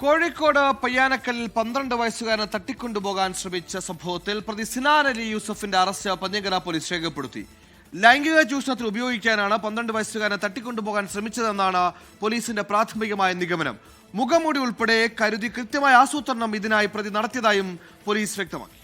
കോഴിക്കോട് പയ്യാനക്കലിൽ പന്ത്രണ്ട് വയസ്സുകാരനെ തട്ടിക്കൊണ്ടുപോകാൻ ശ്രമിച്ച സംഭവത്തിൽ പ്രതി സിനാൻ അലി യൂസഫിന്റെ അറസ്റ്റ് പഞ്ഞങ്കര പോലീസ് രേഖപ്പെടുത്തി. ലൈംഗിക ചൂഷണത്തിൽ ഉപയോഗിക്കാനാണ് പന്ത്രണ്ട് വയസ്സുകാരനെ തട്ടിക്കൊണ്ടുപോകാൻ ശ്രമിച്ചതെന്നാണ് പോലീസിന്റെ പ്രാഥമികമായ നിഗമനം. മുഖംമൂടി ഉൾപ്പെടെ കരുതി കൃത്യമായ ആസൂത്രണം ഇതിനായി പ്രതി നടത്തിയതായും പോലീസ് വ്യക്തമാക്കി.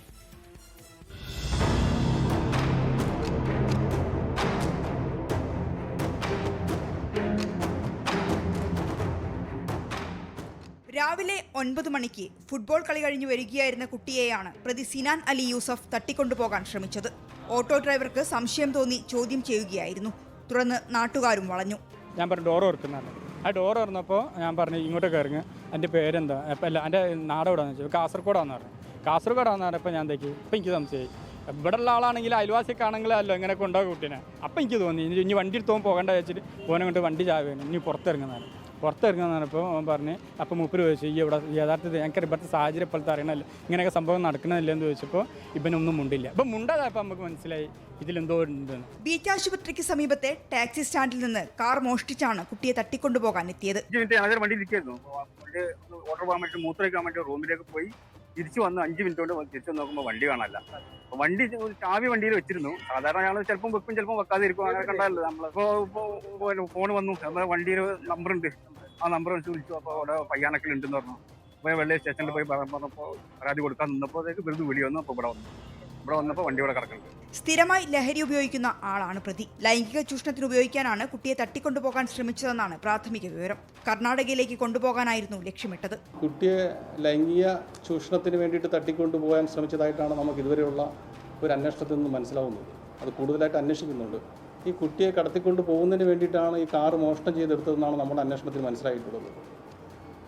രാവിലെ ഒൻപത് മണിക്ക് ഫുട്ബോൾ കളി കഴിഞ്ഞു വരികയായിരുന്ന കുട്ടിയെയാണ് പ്രതി സിനാൻ അലി യൂസഫ് തട്ടിക്കൊണ്ടുപോകാൻ ശ്രമിച്ചത്. ഓട്ടോ ഡ്രൈവർക്ക് സംശയം തോന്നി ചോദ്യം ചെയ്യുകയായിരുന്നു. തുടർന്ന് നാട്ടുകാരും വളഞ്ഞു. ഞാൻ പറഞ്ഞു ഡോർ ഓർക്കുന്നതാണ് ആ ഡോർ ഓർന്നപ്പോൾ ഞാൻ പറഞ്ഞു ഇങ്ങോട്ട് കയറുങ്ങ്. എന്റെ പേരെന്താ? അപ്പം അല്ല എന്റെ നാട് വെച്ചാൽ കാസർഗോഡാന്ന് പറഞ്ഞു. കാസർഗോഡാന്ന് പറഞ്ഞപ്പോൾ ഞാൻ തേക്ക് ഇപ്പം എനിക്ക് സംശയമായി ഇവിടെ ഉള്ള ആളാണെങ്കിൽ അയൽവാസിക്കാണെങ്കിലും അല്ലോ ഇങ്ങനെ കൊണ്ടുപോകും കുട്ടീനെ? അപ്പം എനിക്ക് തോന്നി ഇനി വണ്ടി എടുത്തോൻ പോകേണ്ട വെച്ചിട്ട് പോനെ കൊണ്ട് വണ്ടി ചാവുകയാണ് ഇനി പുറത്തിറങ്ങുന്നതാണ്. പുറത്തിറങ്ങുന്ന പറഞ്ഞപ്പോൾ അവൻ പറഞ്ഞ് അപ്പം മൂപ്പര് ചോദിച്ചു ഈ ഇവിടെ യഥാർത്ഥത്തിൽ ഞങ്ങൾക്ക് ഇവിടുത്തെ സാഹചര്യം ഇപ്പോഴത്തെ അറിയണമല്ലോ. ഇങ്ങനെയൊക്കെ സംഭവം നടക്കണമില്ല എന്ന് ചോദിച്ചപ്പോൾ ഇവനൊന്നും മുണ്ടില്ല. അപ്പം മുണ്ടാതായപ്പോൾ നമുക്ക് മനസ്സിലായി ഇതിലെന്തോ ഉണ്ടെന്ന് ബീച്ച് ആശുപത്രിക്ക് സമീപത്തെ ടാക്സി സ്റ്റാൻഡിൽ നിന്ന് കാർ മോഷ്ടിച്ചാണ് കുട്ടിയെ തട്ടിക്കൊണ്ടുപോകാൻ എത്തിയത്. അഞ്ച് മിനിറ്റ് ഞാനൊരു വണ്ടി ഇരിക്കായിരുന്നു ഓർഡർ പോകാൻ വേണ്ടി മൂത്രയ്ക്കാൻ വേണ്ടി റൂമിലേക്ക് പോയി. തിരിച്ചു വന്ന് അഞ്ച് മിനിറ്റ് കൊണ്ട് തിരിച്ചു നോക്കുമ്പോൾ വണ്ടി കാണാനല്ല. വണ്ടി ചാവി വണ്ടിയിൽ വെച്ചിരുന്നു. സാധാരണ ഞങ്ങൾ ചിലപ്പം വെക്കും ചിലപ്പം വെക്കാതെ ഇരിക്കും അങ്ങനെ കണ്ടല്ലോ നമ്മൾ ഇപ്പോൾ ഫോൺ വന്നു. നമ്മുടെ വണ്ടിയിൽ നമ്പർ ഉണ്ട്. ആ നമ്പർ വെച്ച് വിളിച്ചു. അപ്പോൾ അവിടെ പയ്യാനക്കൽ ഉണ്ടെന്ന് പറഞ്ഞു. അപ്പോൾ വെള്ളി സ്റ്റേഷനിൽ പോയി പറഞ്ഞപ്പോൾ പരാതി കൊടുക്കാൻ നിന്നപ്പോഴത്തേക്ക് വെറുതെ വിളി വന്നു. അപ്പോൾ ഇവിടെ വന്നു. ഇവിടെ വന്നപ്പോൾ വണ്ടി ഇവിടെ കിടക്കുന്നുണ്ട്. സ്ഥിരമായി ലഹരി ഉപയോഗിക്കുന്ന ആളാണ് പ്രതി. ലൈംഗിക ചൂഷണത്തിന് ഉപയോഗിക്കാനാണ് കുട്ടിയെ തട്ടിക്കൊണ്ടുപോകാൻ ശ്രമിച്ചതെന്നാണ് പ്രാഥമിക വിവരം. കർണാടകയിലേക്ക് കൊണ്ടുപോകാനായിരുന്നു ലക്ഷ്യമിട്ടത്. കുട്ടിയെ ലൈംഗിക ചൂഷണത്തിന് വേണ്ടിയിട്ട് തട്ടിക്കൊണ്ടുപോകാൻ ശ്രമിച്ചതായിട്ടാണ് നമുക്ക് ഇതുവരെയുള്ള ഒരു അന്വേഷണത്തിൽ നിന്ന് മനസ്സിലാവുന്നത്. അത് കൂടുതലായിട്ട് അന്വേഷിക്കുന്നുണ്ട്. ഈ കുട്ടിയെ കടത്തിക്കൊണ്ട് പോകുന്നതിന് വേണ്ടിയിട്ടാണ് ഈ കാറ് മോഷണം ചെയ്തെടുത്തതെന്നാണ് നമ്മുടെ അന്വേഷണത്തിൽ മനസ്സിലായിട്ടുള്ളത്.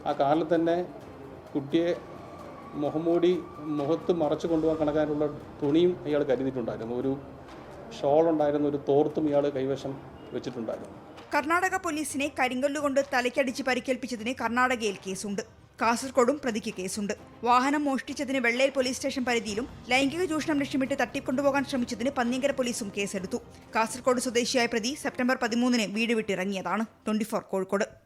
ആ കാറിൽ തന്നെ കുട്ടിയെ മുഖംമൂടി മുഖത്ത് മറച്ചു കൊണ്ടുപോകാൻ കണക്കാനുള്ള തുണിയും ഇയാൾ കരുതിയിട്ടുണ്ടായിരുന്നു. ഒരു ഷോൾ ഉണ്ടായിരുന്ന ഒരു തോർത്തും ഇയാൾ കൈവശം വെച്ചിട്ടുണ്ടായിരുന്നു. കർണാടക പോലീസിനെ കരിങ്കല്ലുകൊണ്ട് തലയ്ക്കടിച്ച് പരിക്കേൽപ്പിച്ചതിന് കർണാടകയിൽ കേസുണ്ട്. കാസർഗോഡും പ്രതിക്ക് കേസുണ്ട്. വാഹനം മോഷ്ടിച്ചതിന് വെള്ളയിൽ പോലീസ് സ്റ്റേഷൻ പരിധിയിലും ലൈംഗിക ചൂഷണം ലക്ഷ്യമിട്ട് തട്ടിക്കൊണ്ടുപോകാൻ ശ്രമിച്ചതിന് പന്നിയങ്കര പോലീസും കേസെടുത്തു. കാസർഗോഡ് സ്വദേശിയായ പ്രതി സെപ്റ്റംബർ പതിമൂന്നിന് വീട് വിട്ടിറങ്ങിയതാണ്. ട്വന്റി കോഴിക്കോട്.